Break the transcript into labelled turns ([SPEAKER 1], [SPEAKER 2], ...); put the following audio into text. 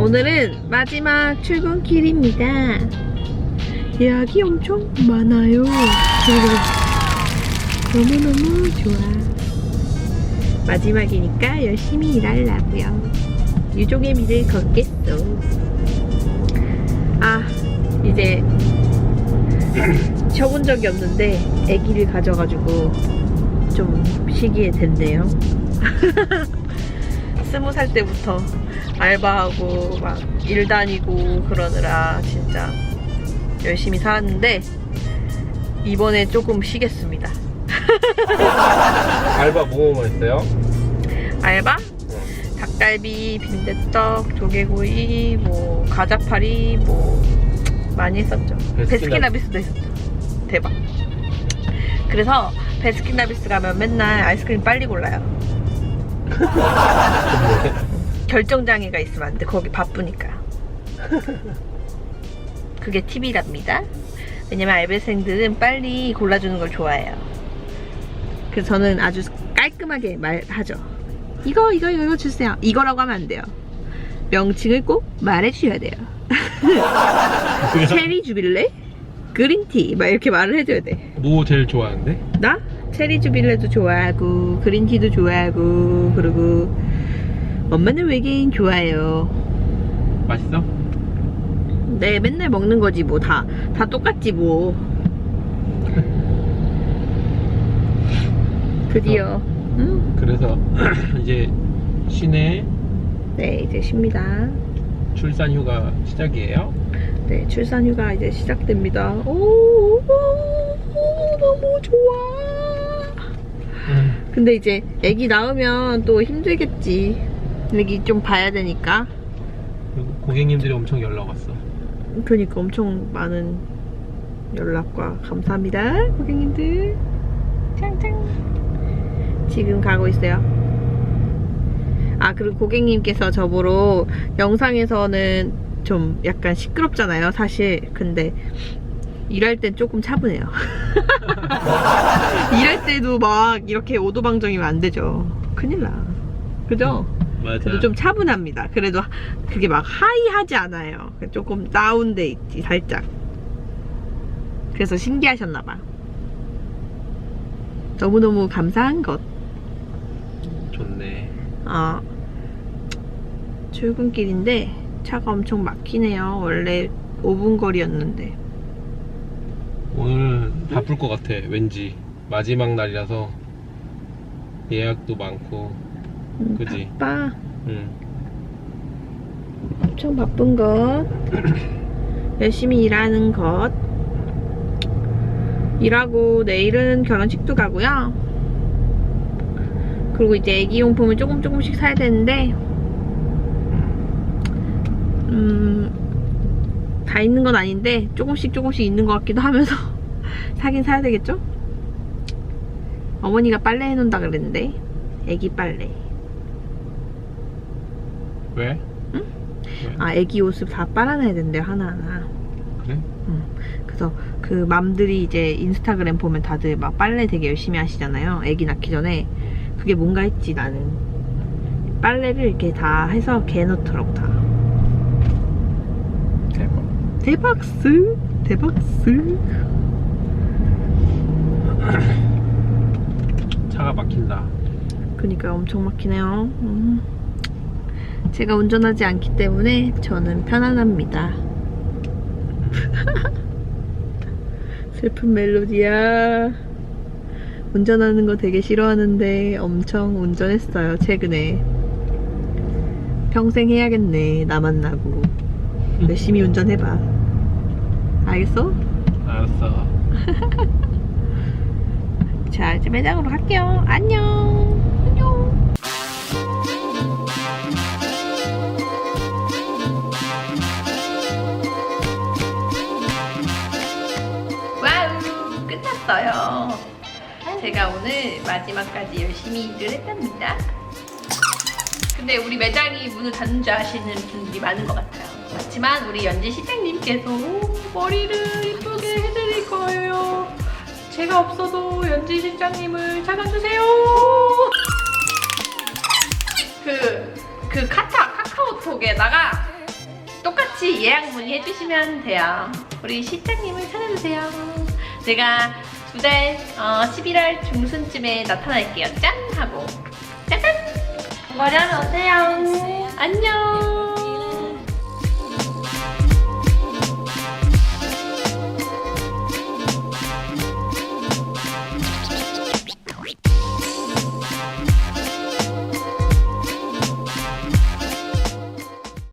[SPEAKER 1] 오늘은 마지막 출근길입니다. 예약이 엄청 많아요. 너무너무 좋아. 마지막이니까 열심히 일하려고요. 유종의 미를 걷겠어. 아, 이제 쳐본 적이 없는데 아기를 가져가지고 좀 시기에 됐네요. 스무 살 때부터 알바하고 막 일 다니고 그러느라 진짜 열심히 살았는데 이번에 조금 쉬겠습니다.
[SPEAKER 2] 알바 뭐뭐 했어요?
[SPEAKER 1] 알바? 닭갈비, 빈대떡, 조개구이, 뭐 과자파리, 뭐 많이 했었죠.
[SPEAKER 2] 베스킨라-
[SPEAKER 1] 베스킨라빈스도 했었죠. 대박. 그래서 베스킨라빈스 가면 맨날 아이스크림 빨리 골라요. 결정장애가 있으면 안 돼. 거기 바쁘니까. 그게 팁이랍니다. 왜냐면 알바생들은 빨리 골라주는 걸 좋아해요. 그래서 저는 아주 깔끔하게 말하죠. 이거 이거 이거 주세요. 이거라고 하면 안 돼요. 명칭을 꼭 말해주셔야 돼요. 체리 주빌레, 그린티 막 이렇게 말을 해줘야 돼.
[SPEAKER 2] 뭐 제일 좋아하는데?
[SPEAKER 1] 나 체리 주빌레도 좋아하고 그린티도 좋아하고 그리고 엄마는 외계인 좋아해요.
[SPEAKER 2] 맛있어?
[SPEAKER 1] 네 맨날 먹는 거지 뭐 다 다 똑같지 뭐. 드디어 음,
[SPEAKER 2] 그래서 이제 쉬네
[SPEAKER 1] 네 이제 쉽니다.
[SPEAKER 2] 출산 휴가 시작이에요.
[SPEAKER 1] 네, 출산 휴가 이제 시작됩니다. 오, 오, 오, 너무 좋아. 근데 이제 아기 낳으면 또 힘들겠지. 아기 좀 봐야 되니까.
[SPEAKER 2] 고객님들이 엄청 연락 왔어.
[SPEAKER 1] 그러니까 엄청 많은 연락과 감사합니다, 고객님들. 짱짱. 지금 가고 있어요. 아, 그리고 고객님께서 저보러 영상에서는 좀 약간 시끄럽잖아요, 사실. 근데 일할 땐 조금 차분해요. 일할 때도 막 이렇게 오도방정이면 안 되죠. 큰일 나. 그죠?
[SPEAKER 2] 맞아.
[SPEAKER 1] 저도 좀 차분합니다. 그래도 그게 막 하이하지 않아요. 조금 다운돼 있지, 살짝. 그래서 신기하셨나봐. 너무너무 감사한 것.
[SPEAKER 2] 좋네.
[SPEAKER 1] 아, 출근길인데 차가 엄청 막히네요. 원래 5분 거리였는데.
[SPEAKER 2] 오늘 바쁠 것 같아. 왠지 마지막 날이라서 예약도 많고.
[SPEAKER 1] 음,
[SPEAKER 2] 그지?
[SPEAKER 1] 바빠.
[SPEAKER 2] 응.
[SPEAKER 1] 엄청 바쁜 것. 열심히 일하는 것. 일하고 내일은 결혼식도 가고요. 그리고 이제 애기 용품을 조금 조금씩 사야 되는데, 음, 다 있는 건 아닌데, 조금씩 조금씩 있는 것 같기도 하면서, 사긴 사야 되겠죠? 어머니가 빨래 해놓는다 그랬는데, 애기 빨래.
[SPEAKER 2] 왜?
[SPEAKER 1] 응?
[SPEAKER 2] 왜?
[SPEAKER 1] 아, 애기 옷을 다 빨아내야 된대요, 하나하나.
[SPEAKER 2] 그래?
[SPEAKER 1] 그래서 그 맘들이 이제 인스타그램 보면 다들 막 빨래 되게 열심히 하시잖아요. 애기 낳기 전에. 그게 뭔가 했지, 나는. 빨래를 이렇게 다 해서 개놓더라고, 다.
[SPEAKER 2] 대박.
[SPEAKER 1] 대박스! 대박스!
[SPEAKER 2] 차가 막힌다.
[SPEAKER 1] 그니까 엄청 막히네요. 음. 제가 운전하지 않기 때문에 저는 편안합니다. 슬픈 멜로디야. 운전하는 거 되게 싫어하는데 엄청 운전했어요, 최근에. 평생 해야겠네, 나 만나고. 열심히 운전해봐. 알겠어?
[SPEAKER 2] 알았어.
[SPEAKER 1] 자, 이제 매장으로 갈게요. 안녕! 제가 오늘 마지막까지 열심히 일을 했답니다. 근데 우리 매장이 문을 닫는 줄 아시는 분들이 많은 것 같아요. 그렇지만 우리 연지 시장님께서 머리를 이쁘게 해드릴 거예요. 제가 없어도 연지 실장님을 찾아주세요. 그, 그 카타, 카카오톡에다가 같이 예약 문의해 주시면 돼요. 우리 실장님을 찾아주세요. 제가 두 달, 어, 11월 중순쯤에 나타날게요. 짠! 하고. 짜잔!
[SPEAKER 3] 머리 하면 어때요?
[SPEAKER 1] 안녕!